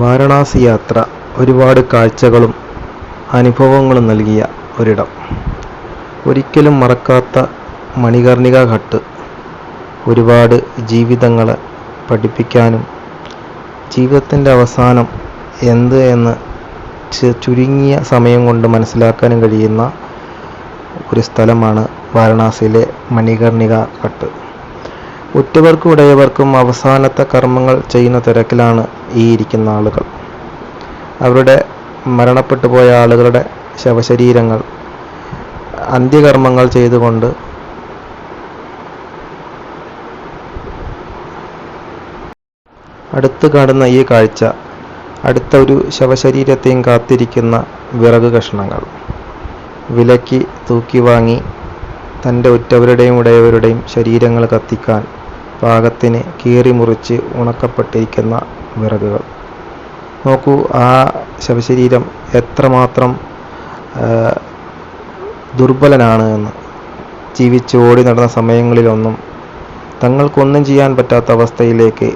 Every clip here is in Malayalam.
വാരണാസി യാത്ര ഒരുപാട് കാഴ്ചകളും അനുഭവങ്ങളും നൽകിയ ഒരിടം. ഒരിക്കലും മറക്കാത്ത മണികർണിക ഘട്ട്. ഒരുപാട് ജീവിതങ്ങളെ പഠിപ്പിക്കാനും ജീവിതത്തിന്റെ അവസാനം എന്ത് എന്ന് ചുരുങ്ങിയ സമയം കൊണ്ട് മനസ്സിലാക്കാനും കഴിയുന്ന ഒരു സ്ഥലമാണ് വാരണാസിയിലെ മണികർണിക ഘട്ട്. ഉറ്റവർക്കും ഉടയവർക്കും അവസാനത്തെ കർമ്മങ്ങൾ ചെയ്യുന്ന തിരക്കിലാണ് ഈ ഇരിക്കുന്ന ആളുകൾ. അവരുടെ മരണപ്പെട്ടു പോയ ആളുകളുടെ ശവശരീരങ്ങൾ അന്ത്യകർമ്മങ്ങൾ ചെയ്തുകൊണ്ട് അടുത്ത് കാണുന്ന ഈ കാഴ്ച അടുത്ത ഒരു ശവശരീരത്തെയും കാത്തിരിക്കുന്ന വിറക് കഷ്ണങ്ങൾ. വിലക്കി തൂക്കി വാങ്ങി തന്റെ ഉറ്റവരുടെയും ഉടയവരുടെയും ശരീരങ്ങൾ കത്തിക്കാൻ പാകത്തിന് കീറിമുറിച്ച് ഉണക്കപ്പെട്ടിരിക്കുന്ന വിറകുകൾ. നോക്കൂ ആ ശവശരീരം എത്രമാത്രം ദുർബലനാണ് എന്ന്. ജീവിച്ച് ഓടി നടന്ന സമയങ്ങളിലൊന്നും തങ്ങൾക്കൊന്നും ചെയ്യാൻ പറ്റാത്ത അവസ്ഥയിലേക്ക്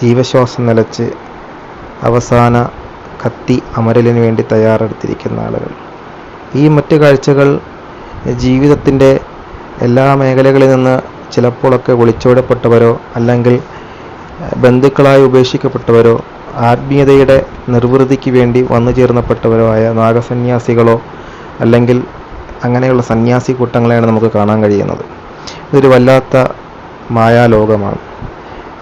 ജീവശ്വാസം നിലച്ച് അവസാന കത്തി അമരലിന് വേണ്ടി തയ്യാറെടുത്തിരിക്കുന്ന ആളുകൾ. ഈ മറ്റ് കാഴ്ചകൾ ജീവിതത്തിന്റെ എല്ലാ മേഖലകളിൽ നിന്ന് ചിലപ്പോഴൊക്കെ ഒളിച്ചോടപ്പെട്ടവരോ അല്ലെങ്കിൽ ബന്ധുക്കളായി ഉപേക്ഷിക്കപ്പെട്ടവരോ ആത്മീയതയുടെ നിർവൃതിക്ക് വേണ്ടി വന്നു ചേർന്നപ്പെട്ടവരോ ആയ നാഗസന്യാസികളോ അല്ലെങ്കിൽ അങ്ങനെയുള്ള സന്യാസി കൂട്ടങ്ങളെയാണ് നമുക്ക് കാണാൻ കഴിയുന്നത്. ഇതൊരു വല്ലാത്ത മായാലോകമാണ്.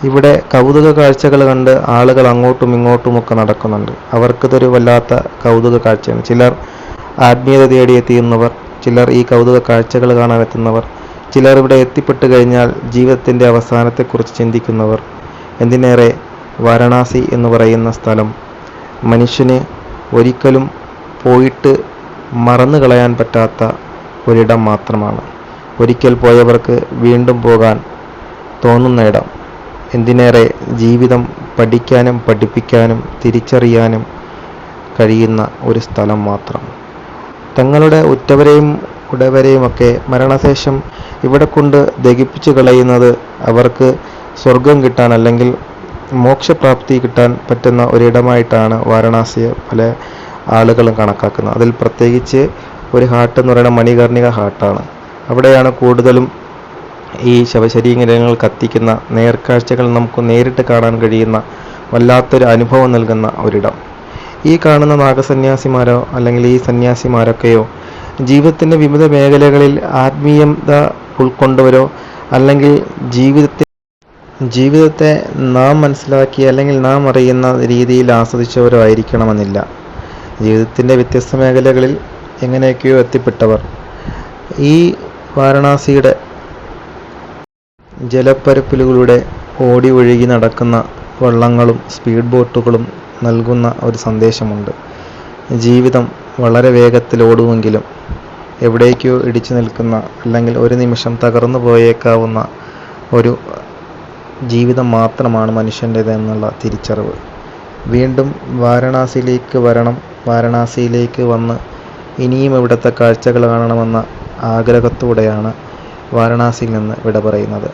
ഇവിടെ കൗതുക കാഴ്ചകൾ കണ്ട് ആളുകൾ അങ്ങോട്ടും ഇങ്ങോട്ടുമൊക്കെ നടക്കുന്നുണ്ട്. അവർക്കിതൊരു വല്ലാത്ത കൗതുക കാഴ്ചയാണ്. ചിലർ ആത്മീയത തേടിയെത്തിയുന്നവർ ചിലർ ഈ കൗതുക കാഴ്ചകൾ കാണാൻ എത്തുന്നവർ ചിലർ ഇവിടെ എത്തിപ്പെട്ടു കഴിഞ്ഞാൽ ജീവിതത്തിന്റെ അവസാനത്തെക്കുറിച്ച് ചിന്തിക്കുന്നവർ. എന്തിനേറെ വാരണാസി എന്ന് പറയുന്ന സ്ഥലം. മനുഷ്യന് ഒരിക്കലും പോയിട്ട് മറന്നു കളയാൻ പറ്റാത്ത ഒരിടം മാത്രമാണ്. ഒരിക്കൽ പോയവർക്ക് വീണ്ടും പോകാൻ തോന്നുന്ന ഇടം. എന്തിനേറെ ജീവിതം പഠിക്കാനും പഠിപ്പിക്കാനും തിരിച്ചറിയാനും കഴിയുന്ന ഒരു സ്ഥലം മാത്രം. തങ്ങളുടെ ഉറ്റവരെയും ഉടവരെയുമൊക്കെ മരണശേഷം ഇവിടെ കൊണ്ട് ദഹിപ്പിച്ചു കളയുന്നത് അവർക്ക് സ്വർഗം കിട്ടാൻ അല്ലെങ്കിൽ മോക്ഷപ്രാപ്തി കിട്ടാൻ പറ്റുന്ന ഒരിടമായിട്ടാണ് വാരണാസിയെ പല ആളുകളും കണക്കാക്കുന്നത്. അതിൽ പ്രത്യേകിച്ച് ഒരു ഹാട്ട് എന്ന് പറയുന്ന മണികർണിക ഹാട്ടാണ്. അവിടെയാണ് കൂടുതലും ഈ ശവശരീരങ്ങൾ കത്തിക്കുന്ന നേർക്കാഴ്ചകൾ നമുക്ക് നേരിട്ട് കാണാൻ കഴിയുന്ന വല്ലാത്തൊരു അനുഭവം നൽകുന്ന ഒരിടം. ഈ കാണുന്ന നാഗസന്യാസിമാരോ അല്ലെങ്കിൽ ഈ സന്യാസിമാരൊക്കെയോ ജീവിതത്തിന്റെ വിവിധ മേഖലകളിൽ ആത്മീയത ഉൾക്കൊണ്ടവരോ അല്ലെങ്കിൽ ജീവിതത്തെ ജീവിതത്തെ നാം മനസ്സിലാക്കി അല്ലെങ്കിൽ നാം അറിയുന്ന രീതിയിൽ ആസ്വദിച്ചവരോ ആയിരിക്കണമെന്നില്ല. ജീവിതത്തിന്റെ വ്യത്യസ്ത മേഖലകളിൽ എങ്ങനെയൊക്കെയോ എത്തിപ്പെട്ടവർ. ഈ വാരണാസിയുടെ ജലപ്പരപ്പിലൂടെ ഓടി ഒഴുകി നടക്കുന്ന വള്ളങ്ങളും സ്പീഡ് ബോട്ടുകളും നൽകുന്ന ഒരു സന്ദേശമുണ്ട്. ജീവിതം വളരെ വേഗത്തിൽ ഓടുമെങ്കിലും എവിടേക്കോ ഇടിച്ചു നിൽക്കുന്ന അല്ലെങ്കിൽ ഒരു നിമിഷം തകർന്നു പോയേക്കാവുന്ന ഒരു ജീവിതം മാത്രമാണ് മനുഷ്യന്റേത് എന്നുള്ള തിരിച്ചറിവ്. വീണ്ടും വാരണാസിയിലേക്ക് വരണം. വാരണാസിയിലേക്ക് വന്ന് ഇനിയും ഇവിടുത്തെ കാഴ്ചകൾ കാണണമെന്ന ആഗ്രഹത്തോടെയാണ് വാരണാസിയിൽ നിന്ന് വിട പറയുന്നത്.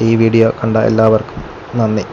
ഈ വീഡിയോ കണ്ട എല്ലാവർക്കും നന്ദി.